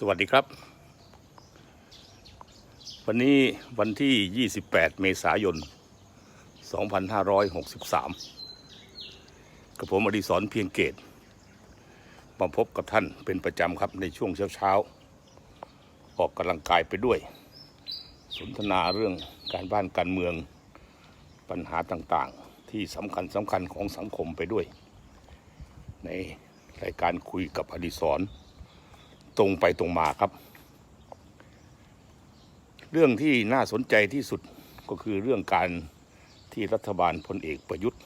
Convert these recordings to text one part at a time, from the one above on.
สวัสดีครับ วันนี้วันที่ 28 เมษายน 2563 กับผมอดิศรเพียงเกตมาพบกับท่านเป็นประจำครับในช่วงเช้าๆ ออกกำลังกายไปด้วย สนทนาเรื่องการบ้านการเมืองปัญหาต่างๆ ที่สำคัญสำคัญของสังคมไปด้วย ในรายการคุยกับอดิศร ตรงไปตรงมาครับ เรื่องที่น่าสนใจที่สุดก็คือเรื่องการที่รัฐบาลพลเอกประยุทธ์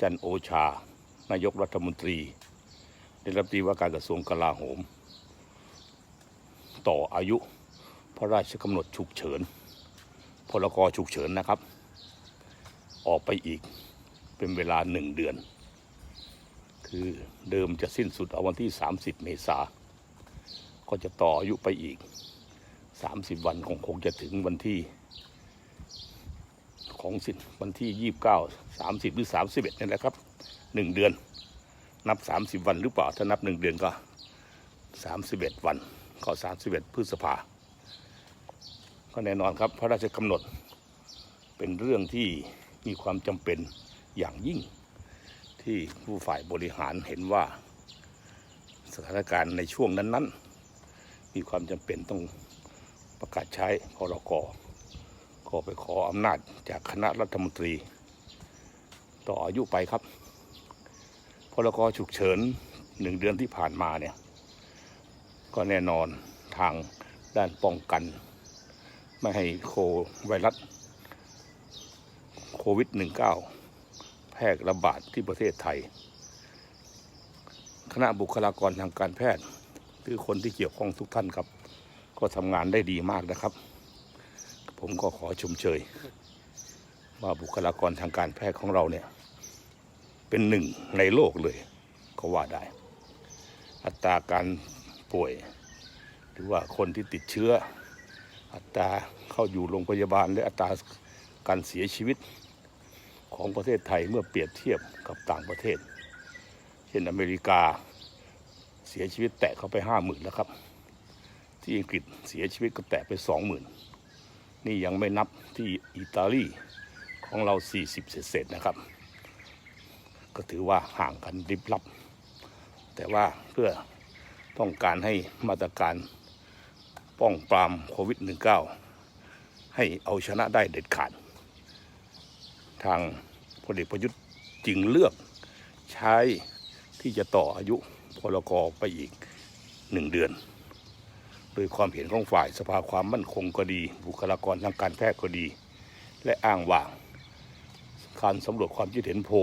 จันโอชา นายกรัฐมนตรีได้รับตีว่าการกระทรวงกลาโหม ต่ออายุพระราชกำหนดฉุกเฉิน พลกรฉุกเฉินนะครับ ออกไปอีกเป็นเวลาหนึ่งเดือน คือเดิมจะสิ้นสุดเอาวันที่ 30 เมษา ก็จะต่ออายุไปอีก 30 วันคงคงจะถึงวันที่ ของสิ้นวันที่ 29 30 หรือ 31นี่แหละครับ 1 เดือน นับ 30 วันหรือเปล่า ถ้านับ 1 เดือนก็ 31 วัน ก็ 31 พฤษภาก็แน่นอนครับ พระราชกำหนดเป็นเรื่องที่มีความจำเป็นอย่างยิ่ง ที่ผู้ฝ่ายบริหารเห็นว่าสถานการณ์ในช่วงนั้น ๆ มีความจำเป็นต้องประกาศใช้พรกก็ไปขออำนาจจากคณะรัฐมนตรี ต่ออายุไปครับพรกฉุกเฉินหนึ่งเดือนที่ผ่านมาเนี่ย ก็แน่นอนทางด้านป้องกัน ไม่ให้โคไวรัสโควิด -19 แพร่ระบาดที่ประเทศไทย คณะบุคลากรทางการแพทย์ รือคนที่เกี่ยวข้องทุกท่านครับ ก็ทำงานได้ดีมากนะครับ ผมก็ขอชมเชย ว่าบุคลากรทางการแพทย์ของเราเนี่ย เป็นหนึ่งในโลกเลย ก็ว่าได้ อัตราการป่วย หรือว่าคนที่ติดเชื้อ อัตราเข้าอยู่โรงพยาบาลและอัตราการเสียชีวิตของประเทศไทยเมื่อเปรียบเทียบกับต่างประเทศ เช่นอเมริกา เสียชีวิตแตะเข้าไปห้าหมื่นแล้วครับ ที่อังกฤษเสียชีวิตก็แตะไปสองหมื่นนี่ยังไม่นับที่อิตาลีของเรา 40 เศษๆนะครับ ก็ถือว่าห่างกันริบลับ แต่ว่าเพื่อต้องการให้มาตรการป้องปรามโควิด -19 ให้เอาชนะได้เด็ดขาด ทางพลเอกประยุทธ์จึงเลือกใช้ที่จะต่ออายุ พลกไปอีกหนึ่งเดือน โดยความเห็นของฝ่ายสภาความมั่นคงก็ดี บุคลากรทางการแพทย์ก็ดี และอ้างว่าการสำรวจความคิดเห็นโพล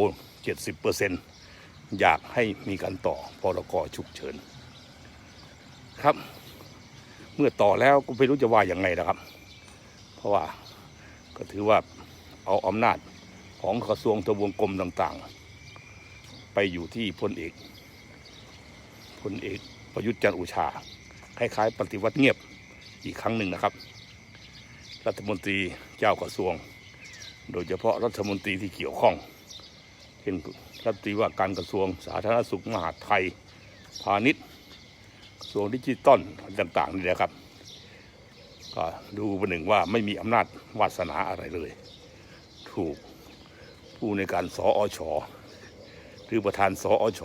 70%อยากให้มีการต่อพลกฉุกเฉินครับ เมื่อต่อแล้วก็ไม่รู้จะว่าอย่างไงนะครับ เพราะว่าก็ถือว่าเอาอำนาจของกระทรวงทบวงกรมต่างๆ ไปอยู่ที่พลเอก ลเอกประยุทธ์จันทร์โอชา คล้ายๆ ปฏิวัติเงียบอีกครั้งหนึ่งนะครับ รัฐมนตรีเจ้ากระทรวง โดยเฉพาะรัฐมนตรีที่เกี่ยวข้องเช่นรัฐมนตรีว่าการกระทรวงสาธารณสุขมหาดไทย พาณิชย์กระทรวงดิจิตอลต่างๆนี่แหละครับ ก็ดูประหนึ่งว่าไม่มีอำนาจวาสนาอะไรเลย ถูกผู้ในการสออชหรือประธานสออช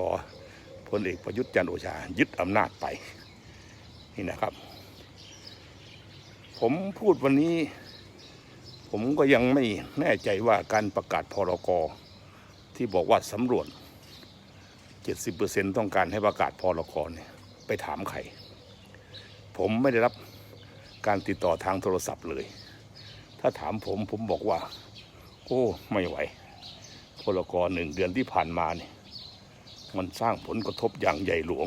พลเอกประยุทธ์จันโอชา ยึดอำนาจไป นี่นะครับ ผมพูดวันนี้ ผมก็ยังไม่แน่ใจว่าการประกาศพรกที่บอกว่าสำรวจ 70%ต้องการให้ประกาศพรกเนี่ยไปถามใคร ผมไม่ได้รับการติดต่อทางโทรศัพท์เลย ถ้าถามผมผมบอกว่า โอ้ ไม่ไหวพรกหนึ่งเดือนที่ผ่านมาเนี่ย มันสร้างผลกระทบอย่างใหญ่หลวง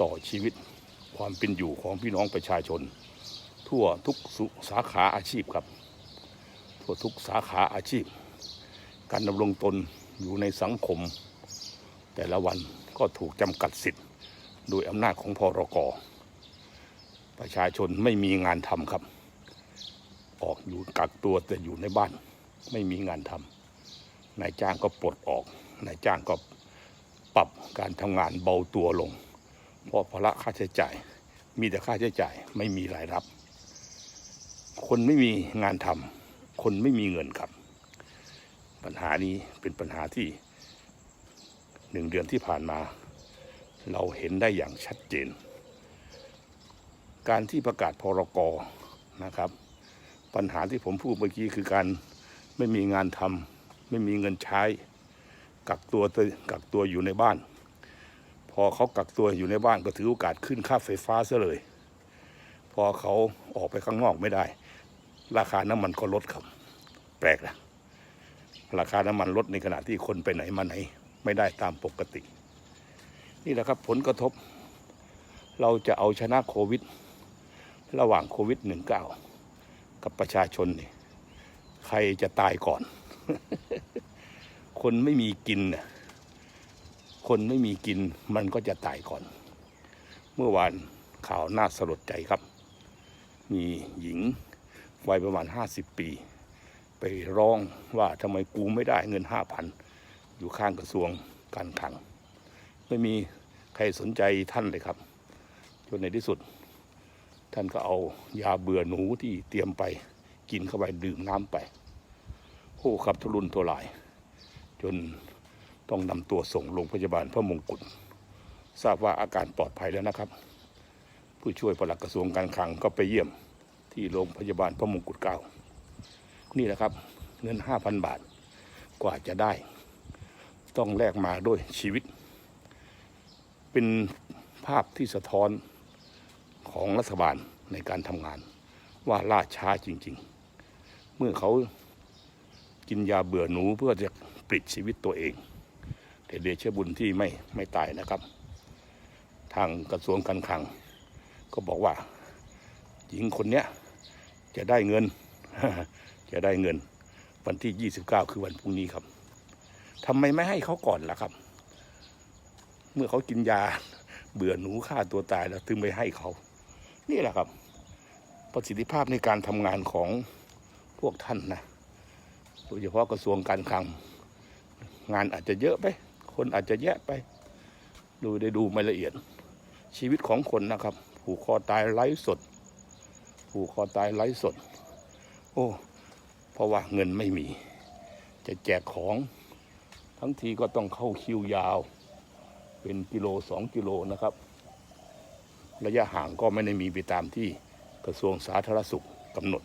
ต่อชีวิตความเป็นอยู่ของพี่น้องประชาชน ทั่วทุกสสาขาอาชีพครับ ทั่วทุกสาขาอาชีพ การดำรงตนอยู่ในสังคม แต่ละวันก็ถูกจำกัดสิทธิ์ โดยอำนาจของพรกประชาชนไม่มีงานทำครับ ออกอยู่กักตัวแต่อยู่ในบ้าน ไม่มีงานทำนายจ้างก็ปลดออกนายจ้างก็ ปรับการทำงานเบาตัวลง เพราะภาระค่าใช้จ่าย มีแต่ค่าใช้จ่ายไม่มีรายรับ คนไม่มีงานทำคนไม่มีเงินครับ ปัญหานี้เป็นปัญหาที่หนึ่งเดือนที่ผ่านมา เราเห็นได้อย่างชัดเจน การที่ประกาศพรกนะครับ ปัญหาที่ผมพูดเมื่อกี้คือการไม่มีงานทำไม่มีเงินใช้ กักตัวกักตัวอยู่ในบ้าน พอเขากักตัวอยู่ในบ้านก็ถือโอกาสขึ้นค่าไฟฟ้าซะเลย พอเขาออกไปข้างนอกไม่ได้ ราคาน้ำมันก็ลดครับ แปลกนะราคาน้ำมันลดในขณะที่คนไปไหนมาไหน ไม่ได้ตามปกติ นี่แหละครับผลกระทบ เราจะเอาชนะโควิด ระหว่างโควิด -19 กับประชาชนนี่ใครจะตายก่อน คนไม่มีกินน่ะคนไม่มีกินมันก็จะตายก่อน เมื่อวานข่าวน่าสลดใจครับ มีหญิงวัยประมาณ 50 ปี ไปร้องว่าทำไมกูไม่ได้เงิน 5,000 อยู่ข้างกระทรวงการคลัง ไม่มีใครสนใจท่านเลยครับ จนในที่สุด ท่านก็เอายาเบื่อหนูที่เตรียมไปกินเข้าไปดื่มน้ำไปโอ้ขับทุรุนตัวลาย จนต้องนำตัวส่งโรงพยาบาลพระมงกุฎทราบว่าอาการปลอดภัยแล้วนะครับ ผู้ช่วยปลัดกระทรวงการคลังก็ไปเยี่ยมที่โรงพยาบาลพระมงกุฎเกล้านี่แหละครับ เงินห้าพันบาทกว่าจะได้ ต้องแลกมาด้วยชีวิต เป็นภาพที่สะท้อนของรัฐบาลในการทำงาน ว่าล่าช้าจริง ๆ เมื่อเขากินยาเบื่อหนูเพื่อจะ ปลิดชีวิตตัวเองแต่เดชะบุญที่ไม่ไม่ตายนะครับ ทางกระทรวงการคลัง ก็บอกว่า หญิงคนเนี้ยจะได้เงิน จะได้เงิน วันที่ 29 คือวันพรุ่งนี้ครับทำไมไม่ให้เขาก่อนล่ะครับ เมื่อเขากินยาเบื่อหนูฆ่าตัวตายแล้วถึงไปให้เขานี่แหละครับ ประสิทธิภาพในการทำงานของพวกท่านนะโดยเฉพาะกระทรวงการคลัง งานอาจจะเยอะไป คนอาจจะแยะไป ดูได้ดูไม่ละเอียด ชีวิตของคนนะครับ ผูกคอตายไร้สด ผูกคอตายไร้สด โอ้ เพราะว่าเงินไม่มี จะแจกของ ทั้งทีก็ต้องเข้าคิวยาว เป็นกิโลสองกิโลนะครับ ระยะห่างก็ไม่ได้มีไปตามที่กระทรวงสาธารณสุขกำหนด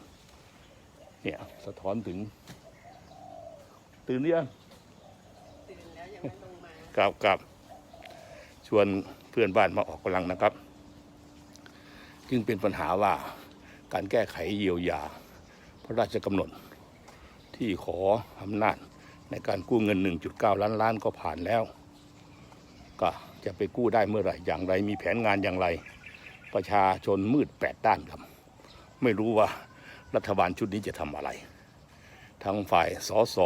เนี่ย สะท้อนถึง ตื่นหรือยัง ตื่นแล้วยังไม่ ลงมากับกับชวนเพื่อนบ้านมาออกกำลังนะครับ จึงเป็นปัญหาว่าการแก้ไขเยียวยา พระราชกำหนด ที่ขออำนาจในการกู้เงิน 1.9 ล้านล้านก็ผ่านแล้ว ก็จะไปกู้ได้เมื่อไหร่อย่างไรมีแผนงานอย่างไร ประชาชนมืดแปดด้านครับ ไม่รู้ว่ารัฐบาลชุดนี้จะทำอะไร ทางฝ่ายสส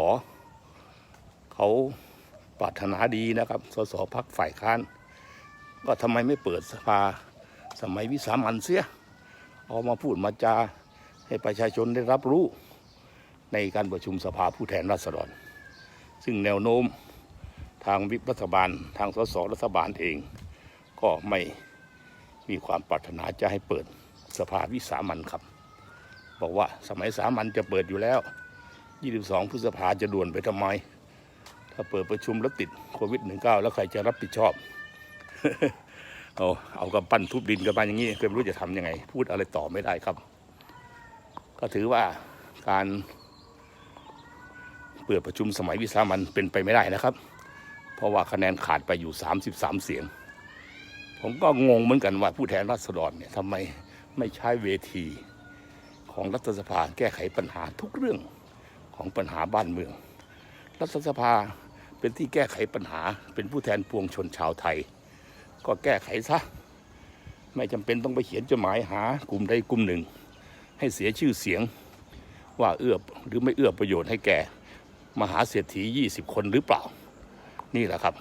เขา ปรารถนาดีนะครับ สสพักฝ่ายค้าน ก็ทำไมไม่เปิดสภาสมัยวิสามันเสีย เอามาพูดมาจาให้ประชาชนได้รับรู้ในการประชุมสภาผู้แทนราษฎร ซึ่งแนวโน้มทางวิปรัฐบาลทางสสรัฐบาลเอง ก็ไม่มีความปรารถนาจะให้เปิดสภาวิสามันครับ บอกว่าสมัยสามัญจะเปิดอยู่แล้ว 22 พฤษภาจะด่วนไปทำไม ถ้าเปิดประชุมแล้วติดโควิด -19 แล้วใครจะรับผิดชอบ เอาเอากำปั้นทุบดินกันมาอย่างนี้ก็ไม่รู้จะทำยังไง พูดอะไรต่อไม่ได้ครับ ก็ถือว่าการเปิดประชุมสมัยวิสามันเป็นไปไม่ได้นะครับ เพราะว่าคะแนนขาดไปอยู่ 33 เสียง ผมก็งงเหมือนกันว่าผู้แทนราษฎรเนี่ยทำไมไม่ใช้เวทีของรัฐสภาแก้ไขปัญหาทุกเรื่องของปัญหาบ้านเมือง รัฐสภา เป็นที่แก้ไขปัญหาเป็นผู้แทนปวงชนชาวไทย ก็แก้ไขซะ ไม่จำเป็นต้องไปเขียนจดหมายหากลุ่มใดกลุ่มหนึ่ง ให้เสียชื่อเสียงว่าเอื้อหรือไม่เอื้อประโยชน์ให้แก่มหาเศรษฐี 20 คนหรือเปล่า นี่แหละครับ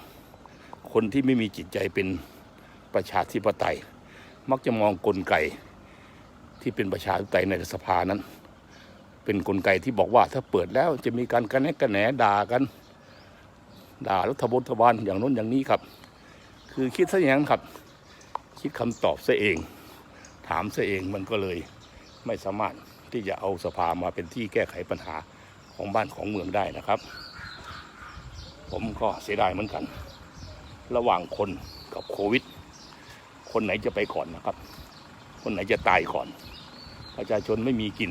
คนที่ไม่มีจิตใจเป็นประชาธิปไตย มักจะมองกลไกที่เป็นประชาธิปไตยในสภานั้น เป็นกลไกที่บอกว่าถ้าเปิดแล้วจะมีการกันแนกกันแหนด่ากัน ด่ารัฐบาลบาลอย่างน้นอย่างนี้ครับ คือคิดซะอย่างนั้นครับ คิดคำตอบซะเอง ถามซะเองมันก็เลยไม่สามารถที่จะเอาสภามาเป็นที่แก้ไขปัญหาของบ้านของเมืองได้นะครับ ผมก็เสียดายเหมือนกัน ระหว่างคนกับโควิด คนไหนจะไปก่อนนะครับ คนไหนจะตายก่อน ประชาชนไม่มีกิน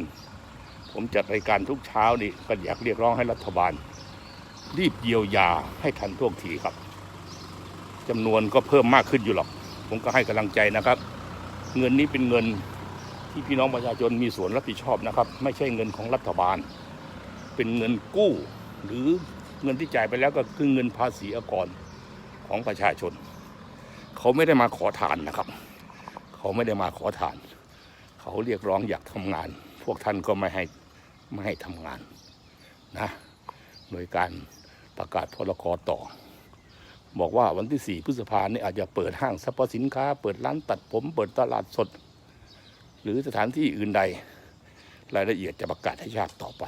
ผมจัดรายการทุกเช้านี่ก็อยากเรียกร้องให้รัฐบาล รีบเยียวยาให้ทันท่วงทีครับจำนวนก็เพิ่มมากขึ้นอยู่หรอก ผมก็ให้กำลังใจนะครับ เงินนี้เป็นเงินที่พี่น้องประชาชนมีส่วนรับผิดชอบนะครับ ไม่ใช่เงินของรัฐบาล เป็นเงินกู้ หรือเงินที่จ่ายไปแล้วก็คือเงินภาษีอากรของประชาชน เขาไม่ได้มาขอทานนะครับ เขาไม่ได้มาขอทาน เขาเรียกร้องอยากทำงาน พวกท่านก็ไม่ให้ไม่ให้ทำงานนะโดยการ ประกาศพรกต่อ บอกว่าวันที่ 4 พฤษภาเนี่ยอาจจะเปิดห้างสรรพสินค้า เปิดร้านตัดผม เปิดตลาดสด หรือสถานที่อื่นใด รายละเอียดจะประกาศให้ชาติต่อไป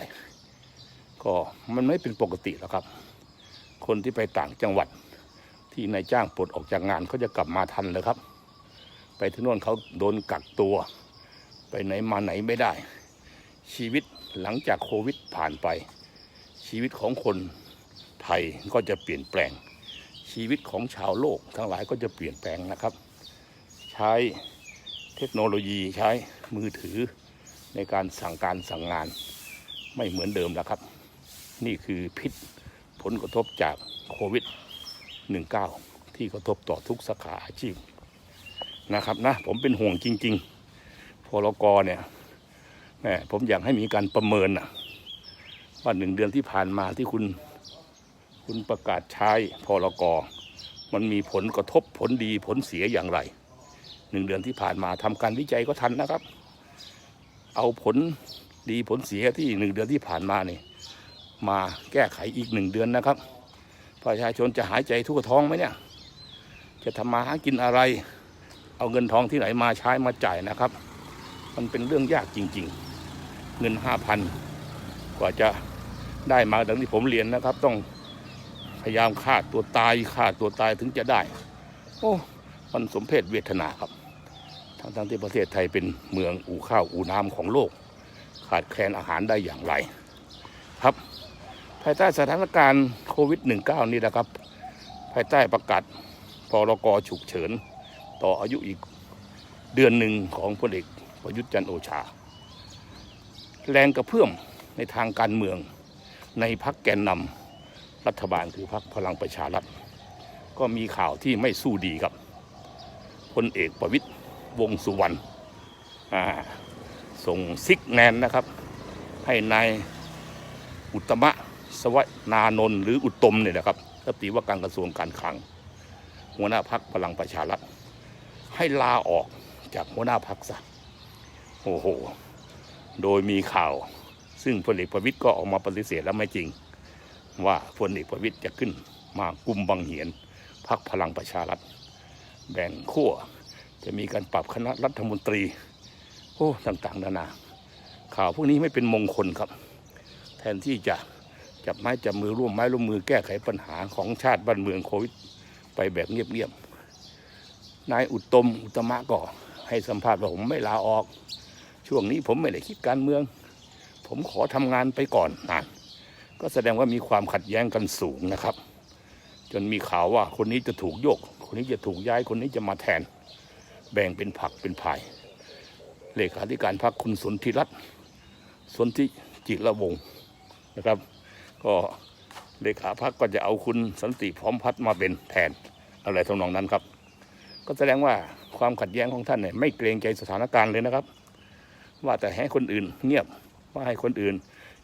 ก็มันไม่เป็นปกติแล้วครับ คนที่ไปต่างจังหวัดที่นายจ้างปลดออกจากงานเขาจะกลับมาทันเลยครับ ไปที่โน่นเขาโดนกักตัว ไปไหนมาไหนไม่ได้ ชีวิตหลังจากโควิดผ่านไป ชีวิตของคน ไทยก็จะเปลี่ยนแปลง ชีวิตของชาวโลกทั้งหลายก็จะเปลี่ยนแปลงนะครับ ใช้เทคโนโลยีใช้มือถือในการสั่งการสั่งงานไม่เหมือนเดิมแล้วครับ นี่คือพิษผลกระทบจากโควิด 19 ที่กระทบต่อทุกสาขาอาชีพนะครับนะผมเป็นห่วงจริง ๆ พลกรเนี่ยแหมผมอยากให้มีการประเมินนะว่าหนึ่งเดือนที่ผ่านมาที่คุณ คุณประกาศใช้พรกมันมีผลกระทบผลดีผลเสียอย่างไรหนึ่งเดือนที่ผ่านมาทำการวิจัยก็ทันนะครับ เอาผลดีผลเสียที่หนึ่งเดือนที่ผ่านมานี่มาแก้ไขอีกหนึ่งเดือนนะครับประชาชนจะหายใจทั่วท้องไหมเนี่ย จะทำมาหากินอะไร เอาเงินทองที่ไหนมาใช้มาจ่ายนะครับ มันเป็นเรื่องยากจริง ๆ เงินห้าพันกว่าจะได้มาดังที่ผมเรียนนะครับ ต้อง ยายามฆ่าตัวตายฆ่าตัวตายถึงจะได้ โอ้มันสมเพศเวทนาครับ ทั้งทั้งๆที่ประเทศไทยเป็นเมืองอู่ข้าวอู่น้ำของโลก ขาดแคลนอาหารได้อย่างไร ครับ ภายใต้สถานการณ์โควิด -19 นี่นะครับ ภายใต้ประกาศพรกฉุกเฉิน ต่ออายุอีกเดือนหนึ่งของพลเอกประยุทธ์จันโอชา แรงกระเพื่อมในทางการเมืองในพักแกนนำ รัฐบาลคือพักพลังประชารัฐ ก็มีข่าวที่ไม่สู้ดีครับพลเอกประวิตยวงสุวรรณส่งซิกแนนนะครับ ให้นายอุตมะสวนานนท์หรืออุตตมเนี่ยนะครับรัฐมนตรีว่าการกระทรวงการคลัง หัวหน้าพักพลังประชารัฐ ให้ลาออกจากหัวหน้าพักซะโอ้โห โดยมีข่าว ซึ่งพลเอกประวิตยก็ออกมาปฏิเสธแล้วไม่จริง ว่าพลเอกประวิตยจะขึ้นมากุมบังเหียนพักพลังประชารัฐแบ่งขั้วจะมีการปรับคณะรัฐมนตรี โอ้ต่างๆนานา ข่าวพวกนี้ไม่เป็นมงคลครับ แทนที่จะจับไม้จับมือร่วมไม้ร่วมมือแก้ไขปัญหาของชาติบ้านเมืองโควิดไปแบบเงียบๆนายอุตมอุตมะก็ให้สัมภาษณ์ว่าผมไม่ลาออก ช่วงนี้ผมไม่ได้คิดการเมือง ผมขอทำงานไปก่อนนะ ก็แสดงว่ามีความขัดแย้งกันสูงนะครับ จนมีข่าวว่าคนนี้จะถูกโยก คนนี้จะถูกย้ายคนนี้จะมาแทน แบ่งเป็นผักเป็นพายเลขาธิการพรรคคุณสนธิรัตน์สนธิจิระวงศ์นะครับ ก็เลขาพรรคก็จะเอาคุณสันติพร้อมพัฒน์มาเป็นแทนอะไรทำนองนั้นครับ ก็แสดงว่าความขัดแย้งของท่านเนี่ยไม่เกรงใจสถานการณ์เลยนะครับ ว่าแต่ให้คนอื่นเงียบว่าให้คนอื่น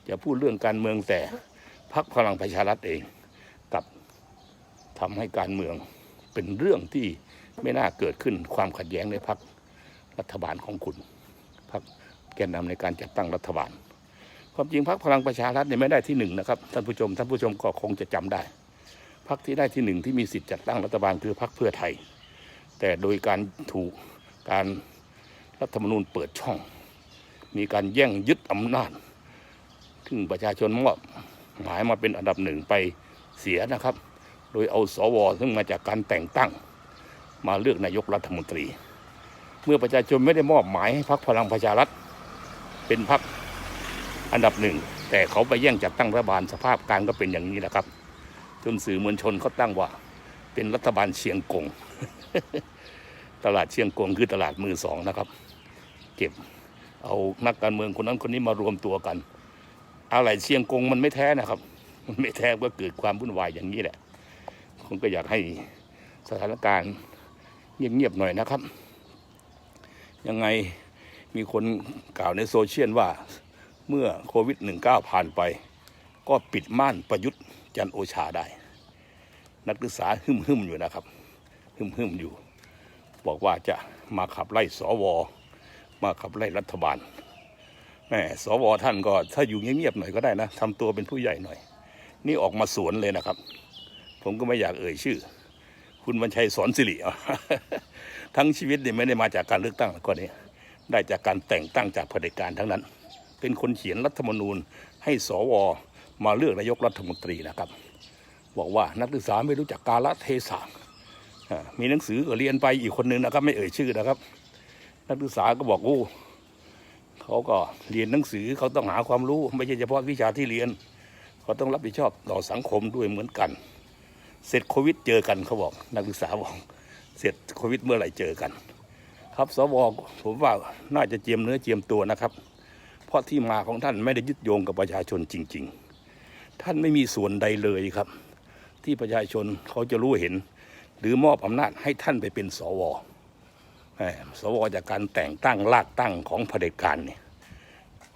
อย่าพูดเรื่องการเมืองแต่พรรคพลังประชารัฐเองกับทำให้การเมืองเป็นเรื่องที่ไม่น่าเกิดขึ้นความขัดแย้งในพรรครัฐบาลของคุณพรรคแกนนำในการจัดตั้งรัฐบาล ความจริงพรรคพลังประชารัฐเนี่ยไม่ได้ที่หนึ่งนะครับท่านผู้ชมท่านผู้ชมก็คงจะจำได้พรรคที่ได้ที่หนึ่งที่มีสิทธิ์จัดตั้งรัฐบาลคือพรรคเพื่อไทย แต่โดยการถูกการรัฐธรรมนูญเปิดช่อง มีการแย่งยึดอำนาจ ซึ่งประชาชนมอบหมายมาเป็นอันดับหนึ่งไปเสียนะครับ โดยเอาสวซึ่งมาจากการแต่งตั้ง มาเลือกนายกรัฐมนตรี เมื่อประชาชนไม่ได้มอบหมายให้พักพลังประชารัฐเป็นพักอันดับหนึ่งแต่เขาไปแย่งจัดตั้งรัฐบาลสภาพการก็เป็นอย่างนี้แหละครับ จนสื่อมวลชนเขาตั้งว่า เป็นรัฐบาลเชียงกง ตลาดเชียงกงคือตลาดมือสองนะครับ เก็บเอานักการเมืองคนนั้นคนนี้มารวมตัวกัน อะไรเชียงกงมันไม่แท้นะครับ มันไม่แท้ก็เกิดความวุ่นวายอย่างนี้แหละผมก็อยากให้สถานการณ์เงียบๆหน่อยนะครับ ยังไงมีคนกล่าวในโซเชียลว่าเมื่อโควิด -19 ผ่านไป ก็ปิดม่านประยุทธ์จันโอชาได้ นักศึกษาหึมหึมๆอยู่นะครับ หึมหึมๆอยู่ บอกว่าจะมาขับไล่สว มาขับไล่รัฐบาล แหมสวท่านก็ถ้าอยู่เงียบๆหน่อยก็ได้นะทำตัวเป็นผู้ใหญ่หน่อย นี่ออกมาสวนเลยนะครับ ผมก็ไม่อยากเอ่ยชื่อ คุณบรรชัยสอนสิริทั้งชีวิตเนี่ยไม่ได้มาจากการเลือกตั้งก็นี้ได้จากการแต่งตั้งจากเผด็จการทั้งนั้น เป็นคนเขียนรัฐธรรมนูญให้สวมาเลือกนายกรัฐมนตรีนะครับ บอกว่านักศึกษาไม่รู้จักกาลเทศะมีหนังสือก็เรียนไปอีกคนนึงนะครับ ไม่เอ่ยชื่อนะครับ นักศึกษาก็บอกโอ้ เขาก็เรียนหนังสือเขาต้องหาความรู้ไม่ใช่เฉพาะวิชาที่เรียน เขาต้องรับผิดชอบต่อสังคมด้วยเหมือนกัน เสร็จโควิดเจอกันเขาบอกนักศึกษาบอกเสร็จโควิดเมื่อไหร่เจอกัน ครับสวผมว่าน่าจะเจียมเนื้อเจียมตัวนะครับ เพราะที่มาของท่านไม่ได้ยึดโยงกับประชาชนจริง ๆ ท่านไม่มีส่วนใดเลยครับ ที่ประชาชนเขาจะรู้เห็น หรือมอบอำนาจให้ท่านไปเป็นสว สวจากการแต่งตั้งลากตั้งของเผด็จการเนี่ย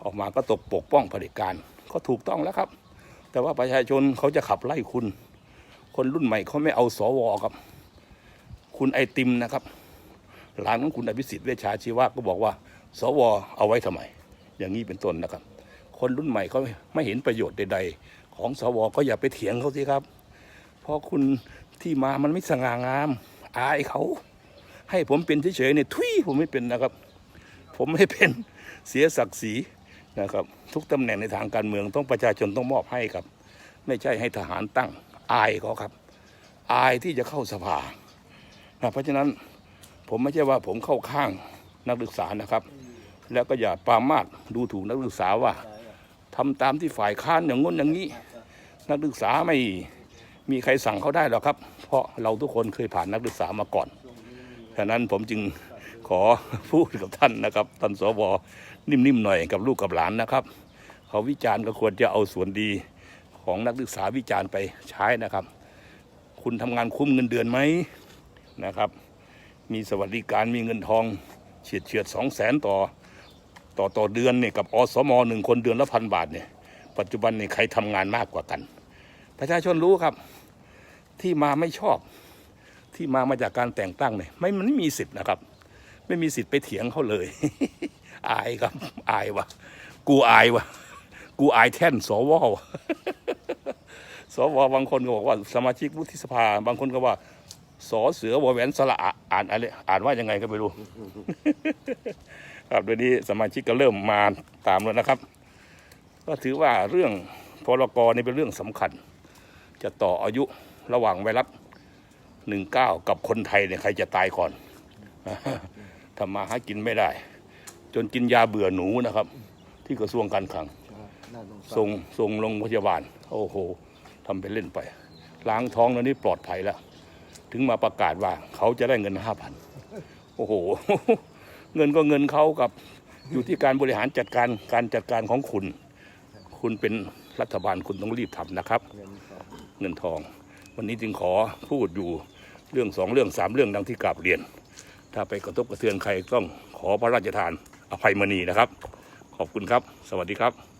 ออกมาก็ตกปกป้องเผด็จการก็ถูกต้องแล้วครับ แต่ว่าประชาชนเขาจะขับไล่คุณ คนรุ่นใหม่เขาไม่เอาสวครับ คุณไอติมนะครับ หลานของคุณอภิสิทธิ์เวชชาชีวะก็บอกว่า สวเอาไว้ทำไม อย่างนี้เป็นต้นนะครับ คนรุ่นใหม่เขาไม่เห็นประโยชน์ใด ๆ ของสวก็อย่าไปเถียงเขาสิครับ เพราะคุณที่มามันไม่สง่างาม อายเขา ให้ผมเป็นเฉยๆเนี่ยทุยผมไม่เป็นนะครับ ผมไม่เป็นเสียศักดิ์ศรีนะครับ ทุกตำแหน่งในทางการเมืองต้องประชาชนต้องมอบให้ครับ ไม่ใช่ให้ทหารตั้งอายเขาครับ อายที่จะเข้าสภานะเพราะฉะนั้นผมไม่ใช่ว่าผมเข้าข้างนักศึกษานะครับ แล้วก็อย่าปามาสดูถูกนักศึกษาว่าทำตามที่ฝ่ายค้านอย่างง้นอย่างนี้ นักศึกษาไม่มีใครสั่งเขาได้หรอกครับ เพราะเราทุกคนเคยผ่านนักศึกษามาก่อน ฉะนั้นผมจึงขอพูดกับท่านนะครับท่านสวนิ่มๆหน่อยกับลูกกับหลานนะครับ เขาวิจารณ์ก็ควรจะเอาส่วนดีของนักศึกษาวิจารณ์ไปใช้นะครับ คุณทำงานคุ้มเงินเดือนไหมนะครับ มีสวัสดิการมีเงินทองเฉียดเฉียดสองแสนต่อต่อต่อเดือนเนี่ยกับอสมหนึ่งคนเดือนละพันบาทเนี่ยปัจจุบันเนี่ยใครทำงานมากกว่ากัน ประชาชนรู้ครับที่มาไม่ชอบ ที่มามาจากการแต่งตั้งเนี่ยไม่มันไม่มีสิทธิ์นะครับ ไม่มีสิทธิ์ไปเถียงเขาเลย อายครับ อายวะกูอายวะกูอายแท่นสววะสวบางคนก็บอกว่า สมาชิกวุฒิสภา บางคนก็ว่าสอเสือวอแหวนสระอ่านอะไรอ่านว่ายังไงก็ไม่รู้ ครับเดี๋ยนี้สมาชิกก็เริ่มมาตามแล้วนะครับ ก็ถือว่าเรื่องพรกนี่เป็นเรื่องสำคัญ จะต่ออายุระหว่างไวรัส หนึ่งเก้ากับคนไทยเนี่ยใครจะตายก่อนทำมาหากินไม่ได้ จนกินยาเบื่อหนูนะครับ ที่กระทรวงการคลังน่าสงสารส่งส่งโรงพยาบาล โอ้โหทำเป็นเล่นไป ล้างท้องแล้วนี่ปลอดภัยแล้ว ถึงมาประกาศว่าเขาจะได้เงินห้าพันโอ้โห เงินก็เงินเขากับอยู่ที่การบริหารจัดการการจัดการของคุณ คุณเป็นรัฐบาลคุณต้องรีบทำนะครับ เงินสองเงินทอง วันนี้จึงขอพูดอยู่ เรื่องสองเรื่องสามเรื่องดังที่กราบเรียน ถ้าไปกระทบกระเทือนใครต้องขอพระราชทานอภัยมณีนะครับ ขอบคุณครับ สวัสดีครับ